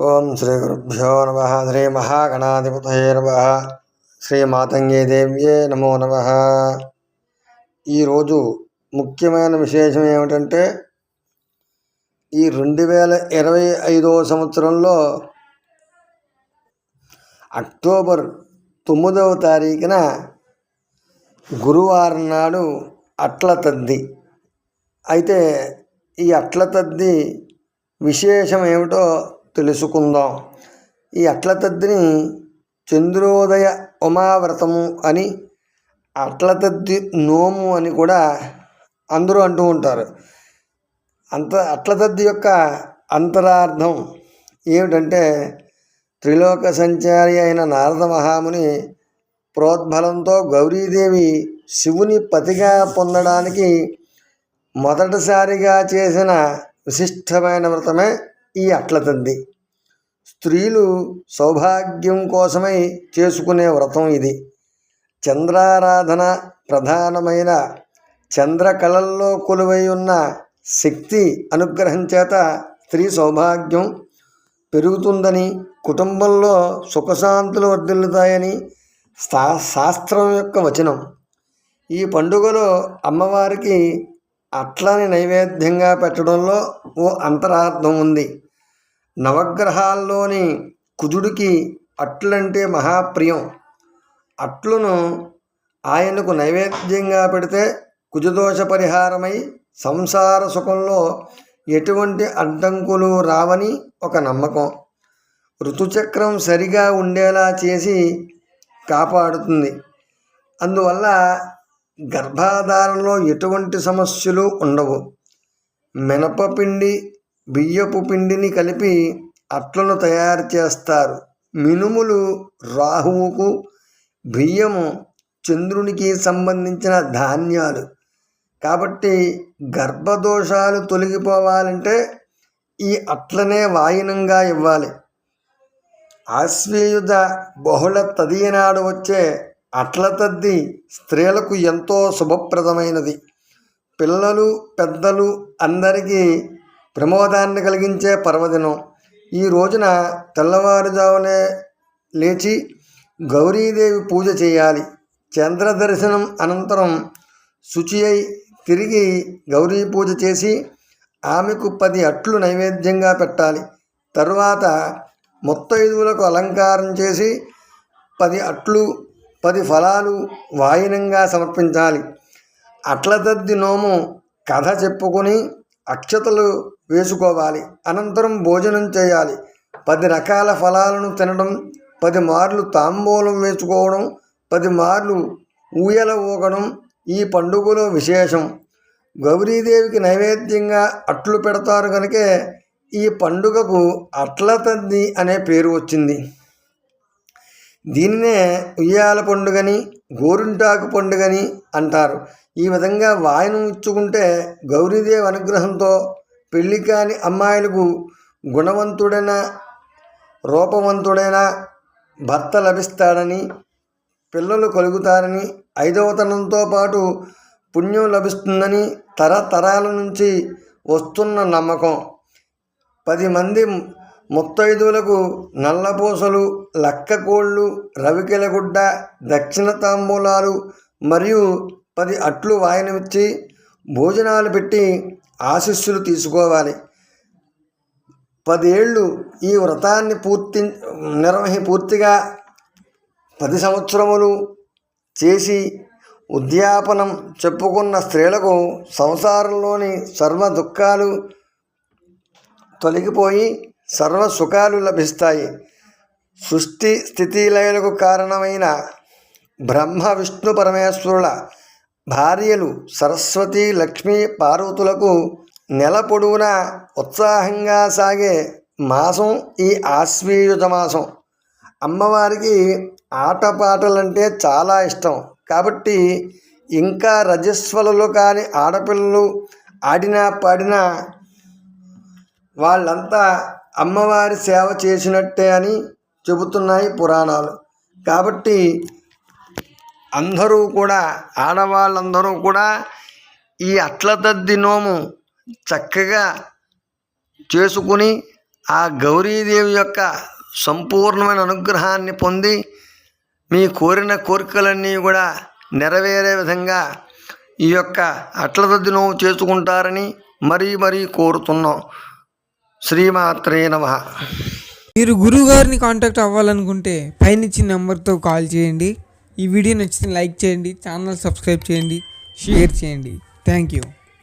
ఓం శ్రీ గురుభ్యో నమ. శ్రీ మహాగణాధిపతయే నమ. శ్రీ మాతంగే దేవ్యే నమో నమ. ఈరోజు ముఖ్యమైన విశేషం ఏమిటంటే ఈ రెండు వేల ఇరవై ఐదవ సంవత్సరంలో అక్టోబర్ తొమ్మిదవ తారీఖున గురువారం నాడు అట్ల తద్ది. అయితే ఈ అట్ల తద్ది విశేషం ఏమిటో తెలుసుకుందాం. ఈ అట్లతద్దిని చంద్రోదయ ఉమావ్రతము అని అట్లతద్ది నోము అని కూడా అందరూ అంటూ ఉంటారు. అంత అట్లతద్ది యొక్క అంతరార్థం ఏమిటంటే త్రిలోక సంచారి అయిన నారద మహాముని ప్రోద్బలంతో గౌరీదేవి శివుని పతిగా పొందడానికి మొదటిసారిగా చేసిన విశిష్టమైన వ్రతమే ఈ అట్లతద్ది. స్త్రీలు సౌభాగ్యం కోసమై చేసుకునే వ్రతం ఇది. చంద్రారాధన ప్రధానమైన చంద్రకళల్లో కొలువై ఉన్న శక్తి అనుగ్రహం చేత స్త్రీ సౌభాగ్యం పెరుగుతుందని కుటుంబంలో సుఖశాంతులు వర్ధిల్లుతాయని శా శాస్త్రం యొక్క వచనం. ఈ పండుగలో అమ్మవారికి అట్లని నైవేద్యంగా పెట్టడంలో ఓ అంతరార్థం ఉంది. నవగ్రహాల్లోని కుజుడికి అట్లంటే మహాప్రియం. అట్లును ఆయనకు నైవేద్యంగా పెడితే కుజదోష పరిహారమై సంసార సుఖంలో ఎటువంటి అడ్డంకులు రావని ఒక నమ్మకం. ఋతుచక్రం సరిగా ఉండేలా చేసి కాపాడుతుంది. అందువల్ల గర్భాధారంలో ఎటువంటి సమస్యలు ఉండవు. మినపపిండి బియ్యపు పిండిని కలిపి అట్లను తయారు చేస్తారు. మినుములు రాహువుకు బియ్యము చంద్రునికి సంబంధించిన ధాన్యాలు. కాబట్టి గర్భదోషాలు తొలగిపోవాలంటే ఈ అట్లనే వాయినంగా ఇవ్వాలి. ఆశ్వేయుధ బహుళ తదియనాడు వచ్చే అట్ల తద్ది స్త్రీలకు ఎంతో శుభప్రదమైనది. పిల్లలు పెద్దలు అందరికీ ప్రమోదాన్ని కలిగించే పర్వదినం. ఈ రోజున తెల్లవారుజామునే లేచి గౌరీదేవి పూజ చేయాలి. చంద్ర దర్శనం అనంతరం శుచి అయి తిరిగి గౌరీ పూజ చేసి ఆమెకు పది అట్లు నైవేద్యంగా పెట్టాలి. తరువాత ముత్తైదువులకు అలంకారం చేసి పది అట్లు పది ఫలాలు వాయినంగా సమర్పించాలి. అట్లదద్ది నోము కథ చెప్పుకొని అక్షతలు వేసుకోవాలి. అనంతరం భోజనం చేయాలి. పది రకాల ఫలాలను తినడం పది మార్లు తాంబూలం వేసుకోవడం పది మార్లు ఊయల ఊగడం ఈ పండుగలో విశేషం. గౌరీదేవికి నైవేద్యంగా అట్లు పెడతారు కనుకే ఈ పండుగకు అట్ల తద్ది అనే పేరు వచ్చింది. దీనినే ఉయ్యాల పండుగని గోరింటాకు పండుగని అంటారు. ఈ విధంగా వాయనం ఇచ్చుకుంటే గౌరీదేవి అనుగ్రహంతో పెళ్ళి కాని అమ్మాయిలకు గుణవంతుడైన రూపవంతుడైన భర్త లభిస్తాడని పిల్లలు కలుగుతారని ఐదవతనంతో పాటు పుణ్యం లభిస్తుందని తరతరాల నుంచి వస్తున్న నమ్మకం. పది మంది ముత్తైదులకు నల్లపూసలు లక్కకోళ్ళు రవికెలగుడ్డ దక్షిణ తాంబూలాలు మరియు పది అట్లు వాయనమిచ్చి భోజనాలు పెట్టి ఆశీస్సులు తీసుకోవాలి. పదేళ్ళు ఈ వ్రతాన్ని పూర్తి నిర్వహి పూర్తిగా పది సంవత్సరములు చేసి ఉద్యాపనం చెప్పుకున్న స్త్రీలకు సంసారంలోని సర్వ దుఃఖాలు తొలగిపోయి సర్వ సుఖాలు లభిస్తాయి. సృష్టి స్థితిలయలకు కారణమైన బ్రహ్మ విష్ణు పరమేశ్వరుల భార్యలు సరస్వతి లక్ష్మీ పార్వతులకు నెల పొడవునా ఉత్సాహంగా సాగే మాసం ఈ ఆశ్వీయుత మాసం. అమ్మవారికి ఆటపాటలంటే చాలా ఇష్టం. కాబట్టి ఇంకా రజస్వలలో కాని ఆడపిల్లలు ఆడినా పాడినా వాళ్ళంతా అమ్మవారి సేవ చేసినట్టే అని చెబుతున్నాయి పురాణాలు. కాబట్టి అందరూ కూడా ఆడవాళ్ళందరూ కూడా ఈ అట్లతద్ది నోము చక్కగా చేసుకుని ఆ గౌరీదేవి యొక్క సంపూర్ణమైన అనుగ్రహాన్ని పొంది మీ కోరిన కోరికలన్నీ కూడా నెరవేరే విధంగా ఈ యొక్క అట్లతద్ది నోము చేసుకుంటారని మరీ మరీ కోరుతున్నాం. శ్రీమాత్రే నమ. మీరు గురువుగారిని కాంటాక్ట్ అవ్వాలనుకుంటే పైన ఇచ్చిన నెంబర్తో కాల్ చేయండి. ఈ వీడియో నచ్చితే లైక్ చేయండి ఛానల్ సబ్స్క్రైబ్ చేయండి షేర్ చేయండి. Thank you